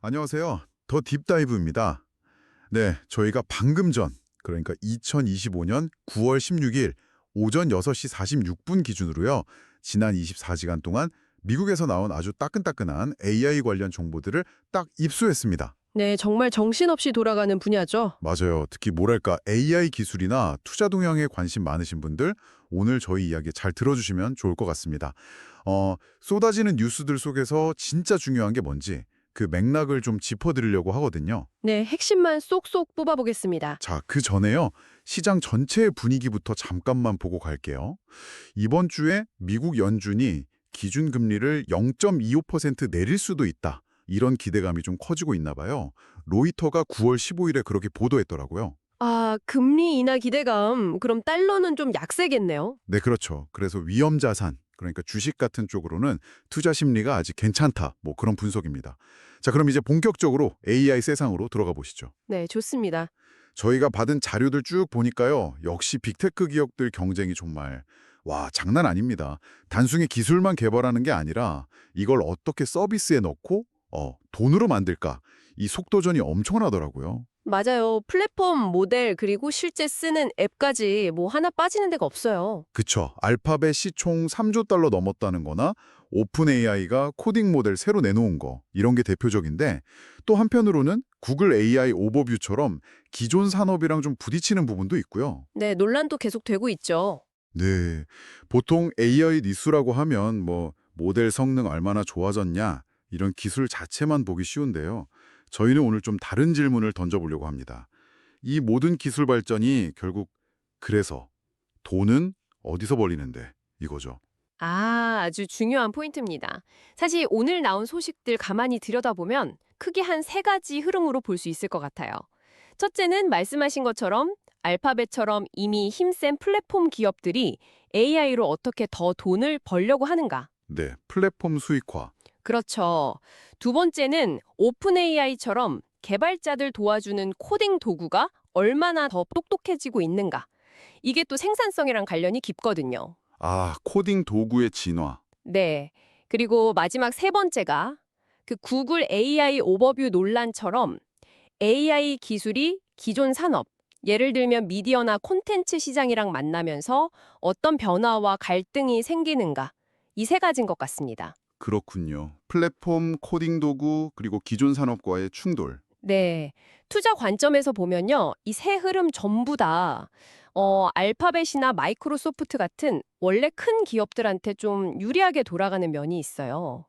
안녕하세요. 더 딥다이브입니다. 네, 저희가 방금 전, 그러니까 2025년 9월 16일 오전 6시 46분 기준으로요. 지난 24시간 동안 미국에서 나온 아주 따끈따끈한 AI 관련 정보들을 딱 입수했습니다. 네, 정말 정신없이 돌아가는 분야죠. 맞아요. 특히 뭐랄까 AI 기술이나 투자 동향에 관심 많으신 분들 오늘 저희 이야기 잘 들어주시면 좋을 것 같습니다. 어, 쏟아지는 뉴스들 속에서 진짜 중요한 게 뭔지 그 맥락을 좀 짚어드리려고 하거든요. 네, 핵심만 쏙쏙 뽑아보겠습니다. 자, 그 전에요. 시장 전체의 분위기부터 잠깐만 보고 갈게요. 이번 주에 미국 연준이 기준금리를 0.25% 내릴 수도 있다. 이런 기대감이 좀 커지고 있나 봐요. 로이터가 9월 15일에 그렇게 보도했더라고요. 아, 금리 인하 기대감. 그럼 달러는 좀 약세겠네요. 네, 그렇죠. 그래서 위험 자산, 그러니까 주식 같은 쪽으로는 투자 심리가 아직 괜찮다. 뭐 그런 분석입니다. 자, 그럼 이제 본격적으로 AI 세상으로 들어가 보시죠. 네, 좋습니다. 저희가 받은 자료들 쭉 보니까요. 역시 빅테크 기업들 경쟁이 정말 와, 장난 아닙니다. 단순히 기술만 개발하는 게 아니라 이걸 어떻게 서비스에 넣고 어, 돈으로 만들까? 이 속도전이 엄청나더라고요. 맞아요. 플랫폼, 모델, 그리고 실제 쓰는 앱까지 뭐 하나 빠지는 데가 없어요. 그쵸. 알파벳이 총 3조 달러 넘었다는 거나 오픈 AI가 코딩 모델 새로 내놓은 거 이런 게 대표적인데 또 한편으로는 구글 AI 오버뷰처럼 기존 산업이랑 좀 부딪히는 부분도 있고요. 네, 논란도 계속 되고 있죠. 네. 보통 AI 니수라고 하면 뭐 모델 성능 얼마나 좋아졌냐 이런 기술 자체만 보기 쉬운데요. 저희는 오늘 좀 다른 질문을 던져보려고 합니다. 이 모든 기술 발전이 결국 그래서 돈은 어디서 벌리는데 이거죠. 아, 아주 중요한 포인트입니다. 사실 오늘 나온 소식들 가만히 들여다보면 크게 한 세 가지 흐름으로 볼 수 있을 것 같아요. 첫째는 말씀하신 것처럼 알파벳처럼 이미 힘센 플랫폼 기업들이 AI로 어떻게 더 돈을 벌려고 하는가. 네, 플랫폼 수익화. 그렇죠. 두 번째는 오픈 AI처럼 개발자들 도와주는 코딩 도구가 얼마나 더 똑똑해지고 있는가. 이게 또 생산성이랑 관련이 깊거든요. 아, 코딩 도구의 진화. 네. 그리고 마지막 세 번째가 그 구글 AI 오버뷰 논란처럼 AI 기술이 기존 산업, 예를 들면 미디어나 콘텐츠 시장이랑 만나면서 어떤 변화와 갈등이 생기는가. 이 세 가지인 것 같습니다. 그렇군요. 플랫폼, 코딩 도구, 그리고 기존 산업과의 충돌. 네. 투자 관점에서 보면요. 이 세 흐름 전부 다 어, 알파벳이나 마이크로소프트 같은 원래 큰 기업들한테 좀 유리하게 돌아가는 면이 있어요.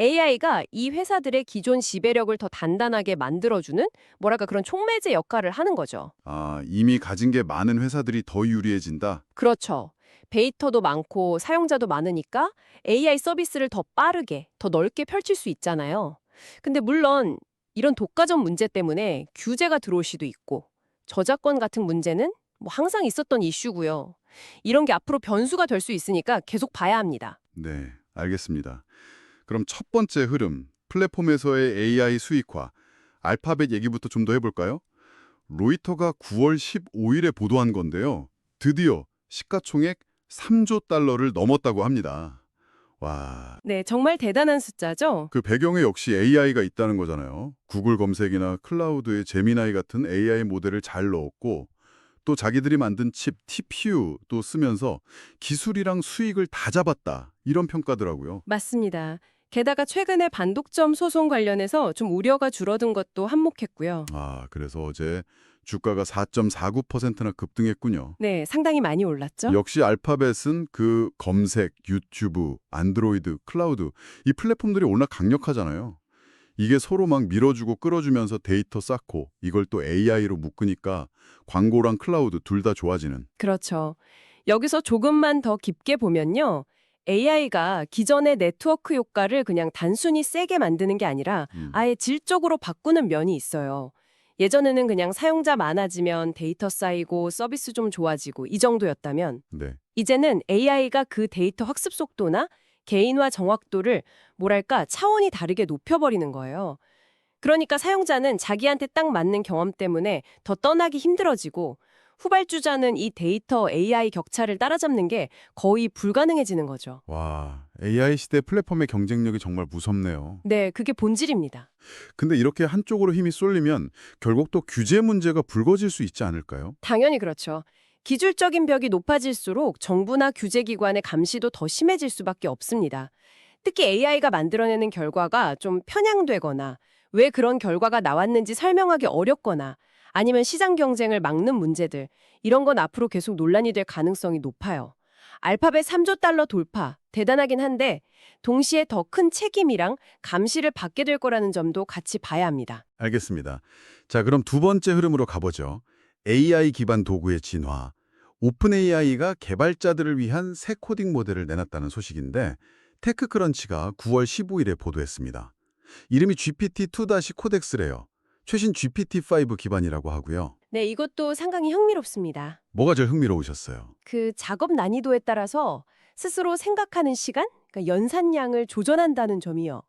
AI가 이 회사들의 기존 지배력을 더 단단하게 만들어주는 뭐랄까 그런 촉매제 역할을 하는 거죠. 아, 이미 가진 게 많은 회사들이 더 유리해진다. 그렇죠. 데이터도 많고 사용자도 많으니까 AI 서비스를 더 빠르게, 더 넓게 펼칠 수 있잖아요. 근데 물론 이런 독과점 문제 때문에 규제가 들어올 수도 있고 저작권 같은 문제는 뭐 항상 있었던 이슈고요. 이런 게 앞으로 변수가 될 수 있으니까 계속 봐야 합니다. 네, 알겠습니다. 그럼 첫 번째 흐름, 플랫폼에서의 AI 수익화. 알파벳 얘기부터 좀 더 해볼까요? 로이터가 9월 15일에 보도한 건데요. 드디어 시가총액 3조 달러를 넘었다고 합니다. 와, 네, 정말 대단한 숫자죠? 그 배경에 역시 AI가 있다는 거잖아요. 구글 검색이나 클라우드의 제미나이 같은 AI 모델을 잘 넣었고 또 자기들이 만든 칩 TPU도 쓰면서 기술이랑 수익을 다 잡았다. 이런 평가더라고요. 맞습니다. 게다가 최근에 반독점 소송 관련해서 좀 우려가 줄어든 것도 한몫했고요. 아, 그래서 어제 주가가 4.49%나 급등했군요. 네, 상당히 많이 올랐죠? 역시 알파벳은 그 검색, 유튜브, 안드로이드, 클라우드 이 플랫폼들이 워낙 강력하잖아요. 이게 서로 막 밀어주고 끌어주면서 데이터 쌓고 이걸 또 AI로 묶으니까 광고랑 클라우드 둘 다 좋아지는. 그렇죠. 여기서 조금만 더 깊게 보면요. AI가 기존의 네트워크 효과를 그냥 단순히 세게 만드는 게 아니라 음. 아예 질적으로 바꾸는 면이 있어요. 예전에는 그냥 사용자 많아지면 데이터 쌓이고 서비스 좀 좋아지고 이 정도였다면 네. 이제는 AI가 그 데이터 학습 속도나 개인화 정확도를 뭐랄까 차원이 다르게 높여버리는 거예요. 그러니까 사용자는 자기한테 딱 맞는 경험 때문에 더 떠나기 힘들어지고 후발주자는 이 데이터 AI 격차를 따라잡는 게 거의 불가능해지는 거죠. 와, AI 시대 플랫폼의 경쟁력이 정말 무섭네요. 네, 그게 본질입니다. 근데 이렇게 한쪽으로 힘이 쏠리면 결국 또 규제 문제가 불거질 수 있지 않을까요? 당연히 그렇죠. 기술적인 벽이 높아질수록 정부나 규제기관의 감시도 더 심해질 수밖에 없습니다. 특히 AI가 만들어내는 결과가 좀 편향되거나 왜 그런 결과가 나왔는지 설명하기 어렵거나 아니면 시장 경쟁을 막는 문제들 이런 건 앞으로 계속 논란이 될 가능성이 높아요. 알파벳 3조 달러 돌파 대단하긴 한데 동시에 더 큰 책임이랑 감시를 받게 될 거라는 점도 같이 봐야 합니다. 알겠습니다. 자, 그럼 두 번째 흐름으로 가보죠. AI 기반 도구의 진화. 오픈 AI가 개발자들을 위한 새 코딩 모델을 내놨다는 소식인데 테크크런치가 9월 15일에 보도했습니다. 이름이 GPT-2 코덱스래요. 최신 GPT-5 기반이라고 하고요. 네, 이것도 상당히 흥미롭습니다. 뭐가 제일 흥미로우셨어요? 그 작업 난이도에 따라서 스스로 생각하는 시간, 그러니까 연산량을 조절한다는 점이요.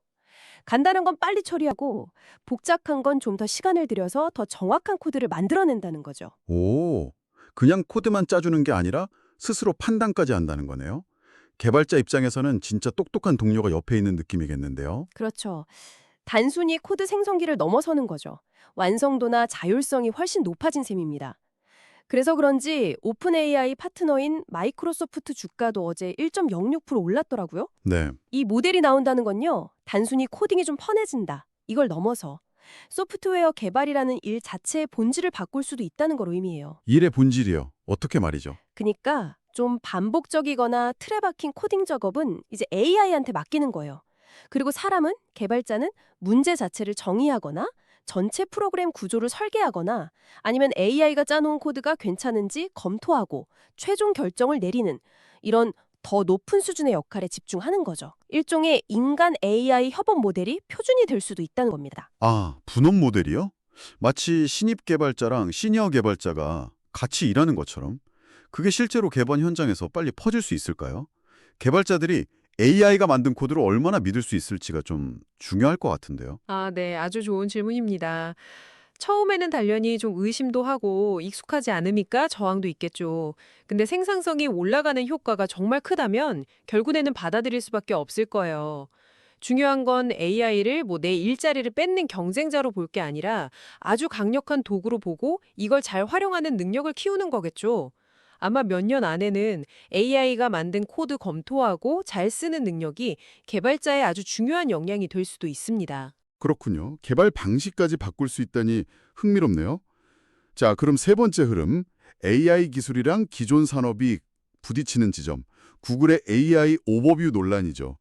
간단한 건 빨리 처리하고 복잡한 건 좀 더 시간을 들여서 더 정확한 코드를 만들어낸다는 거죠. 오, 그냥 코드만 짜주는 게 아니라 스스로 판단까지 한다는 거네요. 개발자 입장에서는 진짜 똑똑한 동료가 옆에 있는 느낌이겠는데요. 그렇죠. 단순히 코드 생성기를 넘어서는 거죠. 완성도나 자율성이 훨씬 높아진 셈입니다. 그래서 그런지 오픈 AI 파트너인 마이크로소프트 주가도 어제 1.06% 올랐더라고요. 네, 이 모델이 나온다는 건요, 단순히 코딩이 좀 편해진다. 이걸 넘어서 소프트웨어 개발이라는 일 자체의 본질을 바꿀 수도 있다는 걸 의미해요. 일의 본질이요. 어떻게 말이죠? 그니까 좀 반복적이거나 틀에 박힌 코딩 작업은 이제 AI한테 맡기는 거예요. 그리고 사람은, 개발자는 문제 자체를 정의하거나 전체 프로그램 구조를 설계하거나 아니면 AI가 짜놓은 코드가 괜찮은지 검토하고 최종 결정을 내리는 이런 더 높은 수준의 역할에 집중하는 거죠. 일종의 인간 AI 협업 모델이 표준이 될 수도 있다는 겁니다. 아, 분업 모델이요? 마치 신입 개발자랑 시니어 개발자가 같이 일하는 것처럼 그게 실제로 개발 현장에서 빨리 퍼질 수 있을까요? 개발자들이 AI가 만든 코드를 얼마나 믿을 수 있을지가 좀 중요할 것 같은데요. 아, 네. 아주 좋은 질문입니다. 처음에는 단련이 좀 의심도 하고 익숙하지 않으니까 저항도 있겠죠. 근데 생산성이 올라가는 효과가 정말 크다면 결국에는 받아들일 수밖에 없을 거예요. 중요한 건 AI를 뭐 내 일자리를 뺏는 경쟁자로 볼 게 아니라 아주 강력한 도구로 보고 이걸 잘 활용하는 능력을 키우는 거겠죠. 아마 몇 년 안에는 AI가 만든 코드 검토하고 잘 쓰는 능력이 개발자의 아주 중요한 역량이 될 수도 있습니다. 그렇군요. 개발 방식까지 바꿀 수 있다니 흥미롭네요. 자, 그럼 세 번째 흐름, AI 기술이랑 기존 산업이 부딪히는 지점, 구글의 AI 오버뷰 논란이죠.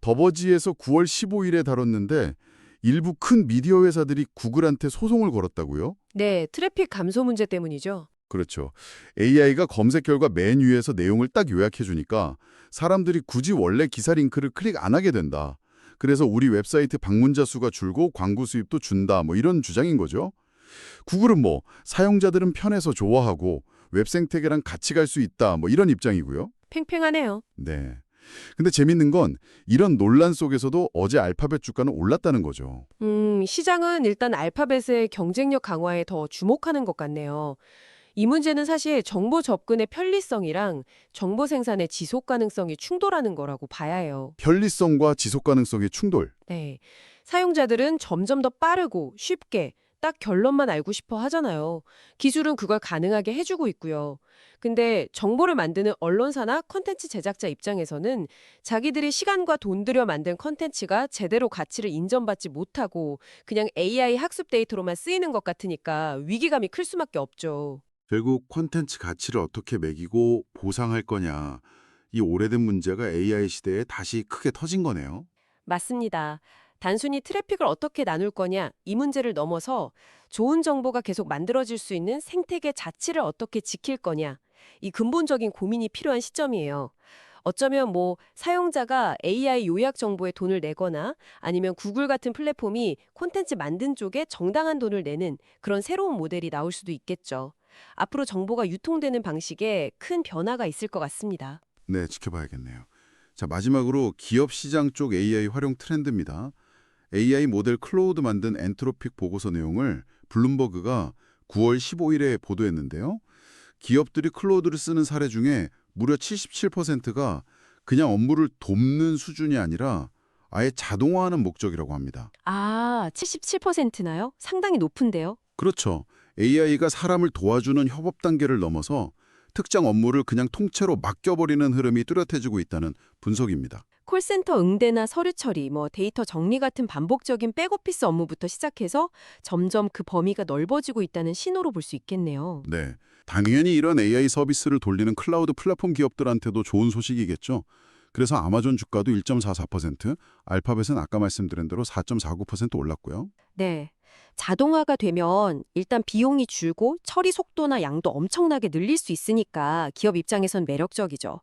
더버지에서 9월 15일에 다뤘는데 일부 큰 미디어 회사들이 구글한테 소송을 걸었다고요? 네, 트래픽 감소 문제 때문이죠. 그렇죠. AI가 검색 결과 맨 위에서 내용을 딱 요약해 주니까 사람들이 굳이 원래 기사 링크를 클릭 안 하게 된다. 그래서 우리 웹사이트 방문자 수가 줄고 광고 수입도 준다. 뭐 이런 주장인 거죠. 구글은 뭐 사용자들은 편해서 좋아하고 웹 생태계랑 같이 갈 수 있다. 뭐 이런 입장이고요. 팽팽하네요. 네. 근데 재밌는 건 이런 논란 속에서도 어제 알파벳 주가는 올랐다는 거죠. 음, 시장은 일단 알파벳의 경쟁력 강화에 더 주목하는 것 같네요. 이 문제는 사실 정보 접근의 편리성이랑 정보 생산의 지속 가능성이 충돌하는 거라고 봐야 해요. 편리성과 지속 가능성의 충돌. 네. 사용자들은 점점 더 빠르고 쉽게 딱 결론만 알고 싶어 하잖아요. 기술은 그걸 가능하게 해주고 있고요. 근데 정보를 만드는 언론사나 컨텐츠 제작자 입장에서는 자기들이 시간과 돈 들여 만든 컨텐츠가 제대로 가치를 인정받지 못하고 그냥 AI 학습 데이터로만 쓰이는 것 같으니까 위기감이 클 수밖에 없죠. 결국 콘텐츠 가치를 어떻게 매기고 보상할 거냐. 이 오래된 문제가 AI 시대에 다시 크게 터진 거네요. 맞습니다. 단순히 트래픽을 어떻게 나눌 거냐 이 문제를 넘어서 좋은 정보가 계속 만들어질 수 있는 생태계 자체를 어떻게 지킬 거냐 이 근본적인 고민이 필요한 시점이에요. 어쩌면 뭐 사용자가 AI 요약 정보에 돈을 내거나 아니면 구글 같은 플랫폼이 콘텐츠 만든 쪽에 정당한 돈을 내는 그런 새로운 모델이 나올 수도 있겠죠. 앞으로 정보가 유통되는 방식에 큰 변화가 있을 것 같습니다. 네, 지켜봐야겠네요. 자, 마지막으로 기업 시장 쪽 AI 활용 트렌드입니다. AI 모델 클로우드 만든 엔트로픽 보고서 내용을 블룸버그가 9월 15일에 보도했는데요. 기업들이 클로우드를 쓰는 사례 중에 무려 77%가 그냥 업무를 돕는 수준이 아니라 아예 자동화하는 목적이라고 합니다. 아, 77%나요? 상당히 높은데요? 그렇죠. AI가 사람을 도와주는 협업 단계를 넘어서 특정 업무를 그냥 통째로 맡겨버리는 흐름이 뚜렷해지고 있다는 분석입니다. 콜센터 응대나 서류 처리, 뭐 데이터 정리 같은 반복적인 백오피스 업무부터 시작해서 점점 그 범위가 넓어지고 있다는 신호로 볼 수 있겠네요. 네. 당연히 이런 AI 서비스를 돌리는 클라우드 플랫폼 기업들한테도 좋은 소식이겠죠. 그래서 아마존 주가도 1.44%, 알파벳은 아까 말씀드린 대로 4.49% 올랐고요. 네. 자동화가 되면 일단 비용이 줄고 처리 속도나 양도 엄청나게 늘릴 수 있으니까 기업 입장에선 매력적이죠.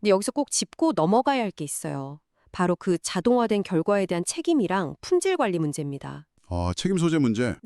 근데 여기서 꼭 짚고 넘어가야 할 게 있어요. 바로 그 자동화된 결과에 대한 책임이랑 품질 관리 문제입니다. 아, 책임 소재 문제.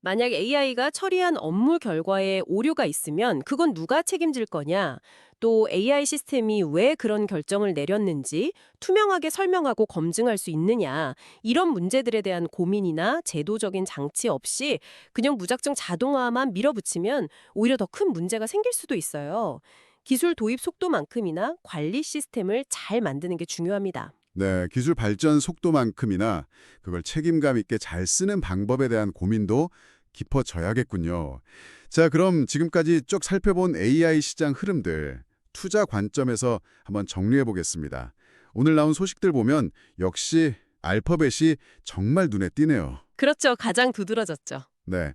만약 AI가 처리한 업무 결과에 오류가 있으면 그건 누가 책임질 거냐? 또 AI 시스템이 왜 그런 결정을 내렸는지 투명하게 설명하고 검증할 수 있느냐? 이런 문제들에 대한 고민이나 제도적인 장치 없이 그냥 무작정 자동화만 밀어붙이면 오히려 더 큰 문제가 생길 수도 있어요. 기술 도입 속도만큼이나 관리 시스템을 잘 만드는 게 중요합니다. 네, 기술 발전 속도만큼이나 그걸 책임감 있게 잘 쓰는 방법에 대한 고민도 깊어져야겠군요. 자, 그럼 지금까지 쭉 살펴본 AI 시장 흐름들, 투자 관점에서 한번 정리해 보겠습니다. 오늘 나온 소식들 보면 역시 알파벳이 정말 눈에 띄네요. 그렇죠. 가장 두드러졌죠. 네.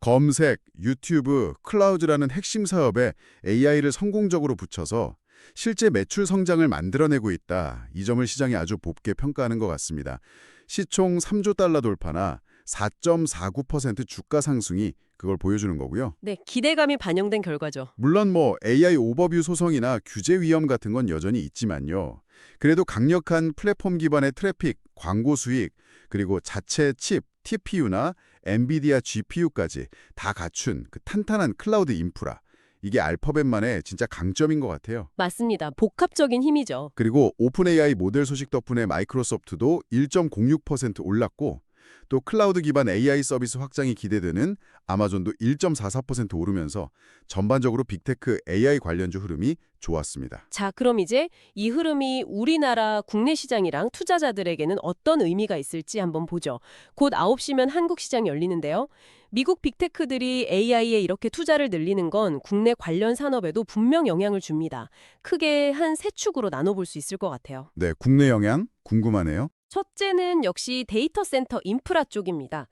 검색, 유튜브, 클라우드라는 핵심 사업에 AI를 성공적으로 붙여서 실제 매출 성장을 만들어내고 있다. 이 점을 시장이 아주 높게 평가하는 것 같습니다. 시총 3조 달러 돌파나 4.49% 주가 상승이 그걸 보여주는 거고요. 네, 기대감이 반영된 결과죠. 물론 뭐 AI 오버뷰 소송이나 규제 위험 같은 건 여전히 있지만요. 그래도 강력한 플랫폼 기반의 트래픽, 광고 수익, 그리고 자체 칩, TPU나 엔비디아 GPU까지 다 갖춘 그 탄탄한 클라우드 인프라. 이게 알파벳만의 진짜 강점인 것 같아요. 맞습니다. 복합적인 힘이죠. 그리고 오픈 AI 모델 소식 덕분에 마이크로소프트도 1.06% 올랐고 또 클라우드 기반 AI 서비스 확장이 기대되는 아마존도 1.44% 오르면서 전반적으로 빅테크 AI 관련주 흐름이 좋았습니다. 자, 그럼 이제 이 흐름이 우리나라 국내 시장이랑 투자자들에게는 어떤 의미가 있을지 한번 보죠. 곧 9시면 한국 시장 열리는데요. 미국 빅테크들이 AI에 이렇게 투자를 늘리는 건 국내 관련 산업에도 분명 영향을 줍니다. 크게 한 세 축으로 나눠볼 수 있을 것 같아요. 네, 국내 영향 궁금하네요. 첫째는 역시 데이터 센터 인프라 쪽입니다.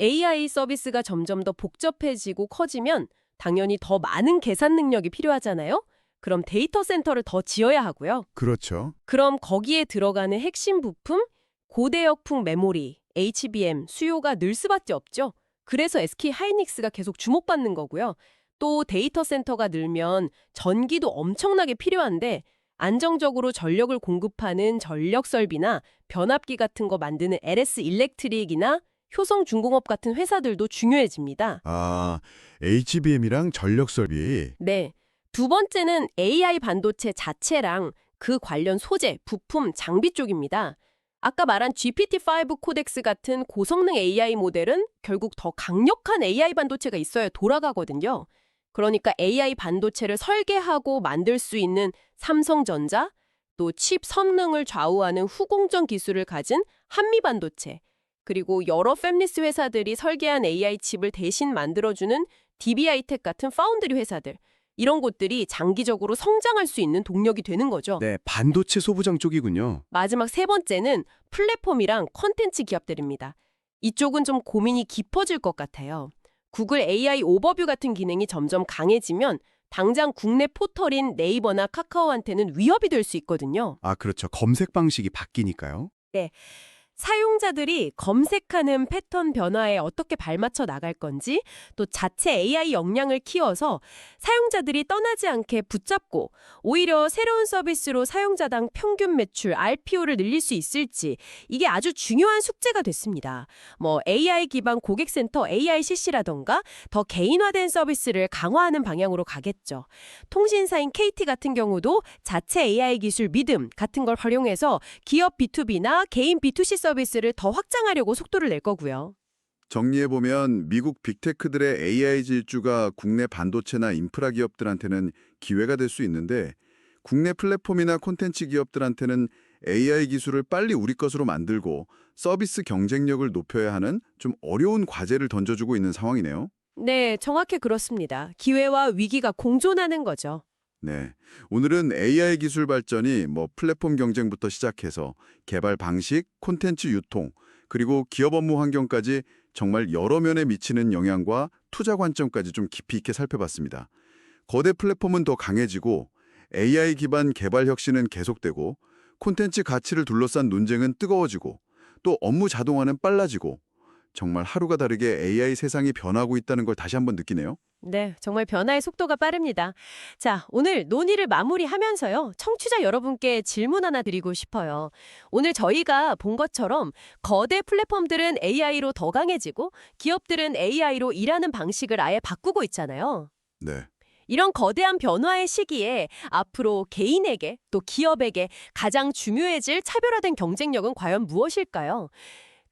AI 서비스가 점점 더 복잡해지고 커지면 당연히 더 많은 계산 능력이 필요하잖아요. 그럼 데이터 센터를 더 지어야 하고요. 그렇죠. 그럼 거기에 들어가는 핵심 부품, 고대역풍 메모리, HBM 수요가 늘 수밖에 없죠. 그래서 SK 하이닉스가 계속 주목받는 거고요. 또 데이터 센터가 늘면 전기도 엄청나게 필요한데 안정적으로 전력을 공급하는 전력 설비나 변압기 같은 거 만드는 LS 일렉트릭이나 효성 중공업 같은 회사들도 중요해집니다. 아, HBM이랑 전력 설비. 네. 두 번째는 AI 반도체 자체랑 그 관련 소재, 부품, 장비 쪽입니다. 아까 말한 GPT-5 코덱스 같은 고성능 AI 모델은 결국 더 강력한 AI 반도체가 있어야 돌아가거든요. 그러니까 AI 반도체를 설계하고 만들 수 있는 삼성전자, 또 칩 성능을 좌우하는 후공정 기술을 가진 한미 반도체, 그리고 여러 팹리스 회사들이 설계한 AI 칩을 대신 만들어주는 DBI텍 같은 파운드리 회사들, 이런 곳들이 장기적으로 성장할 수 있는 동력이 되는 거죠. 네, 반도체 소부장 쪽이군요. 마지막 세 번째는 플랫폼이랑 콘텐츠 기업들입니다. 이쪽은 좀 고민이 깊어질 것 같아요. 구글 AI 오버뷰 같은 기능이 점점 강해지면 당장 국내 포털인 네이버나 카카오한테는 위협이 될 수 있거든요. 아, 그렇죠. 검색 방식이 바뀌니까요. 사용자들이 검색하는 패턴 변화에 어떻게 발맞춰 나갈 건지 또 자체 AI 역량을 키워서 사용자들이 떠나지 않게 붙잡고 오히려 새로운 서비스로 사용자당 평균 매출 RPO를 늘릴 수 있을지 이게 아주 중요한 숙제가 됐습니다. 뭐 AI 기반 고객센터 AICC라던가 더 개인화된 서비스를 강화하는 방향으로 가겠죠. 통신사인 KT 같은 경우도 자체 AI 기술 믿음 같은 걸 활용해서 기업 B2B나 개인 B2C 서비스를 더 확장하려고 속도를 낼 거고요. 정리해보면 미국 빅테크들의 AI 질주가 국내 반도체나 인프라 기업들한테는 기회가 될 수 있는데 국내 플랫폼이나 콘텐츠 기업들한테는 AI 기술을 빨리 우리 것으로 만들고 서비스 경쟁력을 높여야 하는 좀 어려운 과제를 던져주고 있는 상황이네요. 네, 정확히 그렇습니다. 기회와 위기가 공존하는 거죠. 네. 오늘은 AI 기술 발전이 뭐 플랫폼 경쟁부터 시작해서 개발 방식, 콘텐츠 유통, 그리고 기업 업무 환경까지 정말 여러 면에 미치는 영향과 투자 관점까지 좀 깊이 있게 살펴봤습니다. 거대 플랫폼은 더 강해지고 AI 기반 개발 혁신은 계속되고 콘텐츠 가치를 둘러싼 논쟁은 뜨거워지고 또 업무 자동화는 빨라지고 정말 하루가 다르게 AI 세상이 변하고 있다는 걸 다시 한번 느끼네요. 네, 정말 변화의 속도가 빠릅니다. 자, 오늘 논의를 마무리하면서요. 청취자 여러분께 질문 하나 드리고 싶어요. 오늘 저희가 본 것처럼 거대 플랫폼들은 AI로 더 강해지고 기업들은 AI로 일하는 방식을 아예 바꾸고 있잖아요. 네. 이런 거대한 변화의 시기에 앞으로 개인에게 또 기업에게 가장 중요해질 차별화된 경쟁력은 과연 무엇일까요?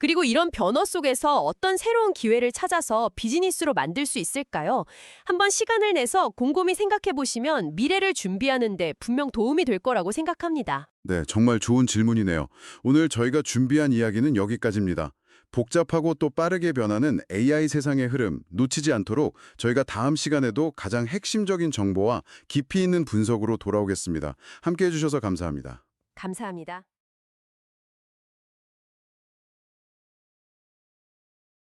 그리고 이런 변화 속에서 어떤 새로운 기회를 찾아서 비즈니스로 만들 수 있을까요? 한번 시간을 내서 곰곰이 생각해 보시면 미래를 준비하는 데 분명 도움이 될 거라고 생각합니다. 네, 정말 좋은 질문이네요. 오늘 저희가 준비한 이야기는 여기까지입니다. 복잡하고 또 빠르게 변하는 AI 세상의 흐름 놓치지 않도록 저희가 다음 시간에도 가장 핵심적인 정보와 깊이 있는 분석으로 돌아오겠습니다. 함께 해 주셔서 감사합니다. 감사합니다.